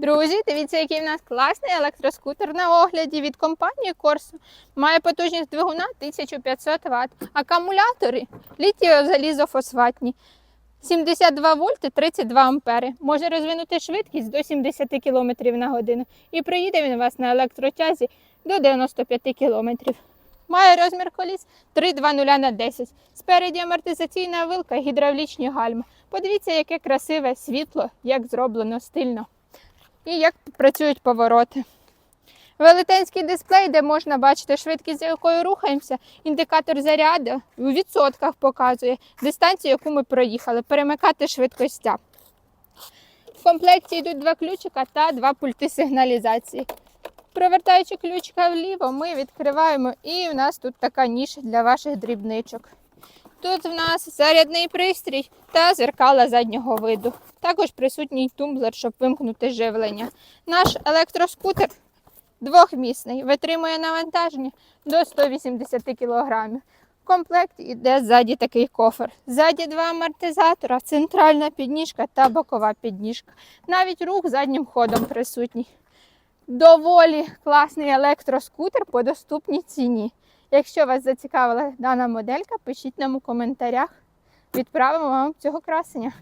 Друзі, дивіться, який в нас класний електроскутер на огляді від компанії Corso. Має потужність двигуна 1500 Вт. Акумулятори літіо-залізофосфатні. 72 вольти 32 ампери. Може розвинути швидкість до 70 км на годину. І приїде він у вас на електротязі до 95 км. Має розмір коліс 3,20 на 10. Спереді амортизаційна вилка, гідравлічні гальма. Подивіться, яке красиве світло, як зроблено стильно. І як працюють повороти. Велетенський дисплей, де можна бачити швидкість, з якою рухаємося. Індикатор заряду у відсотках показує дистанцію, яку ми проїхали, перемикати швидкостя. В комплекті йдуть два ключика та два пульти сигналізації. Провертаючи ключика вліво, ми відкриваємо, і в нас тут така ніша для ваших дрібничок. Тут в нас зарядний пристрій та зеркала заднього виду. Також присутній тумблер, щоб вимкнути живлення. Наш електроскутер двохмісний, витримує навантаження до 180 кг. В комплекті йде ззаді такий кофер. Ззаді два амортизатора, центральна підніжка та бокова підніжка. Навіть рух заднім ходом присутній. Доволі класний електроскутер по доступній ціні. Якщо вас зацікавила дана моделька, пишіть нам у коментарях. Відправимо вам цього красення.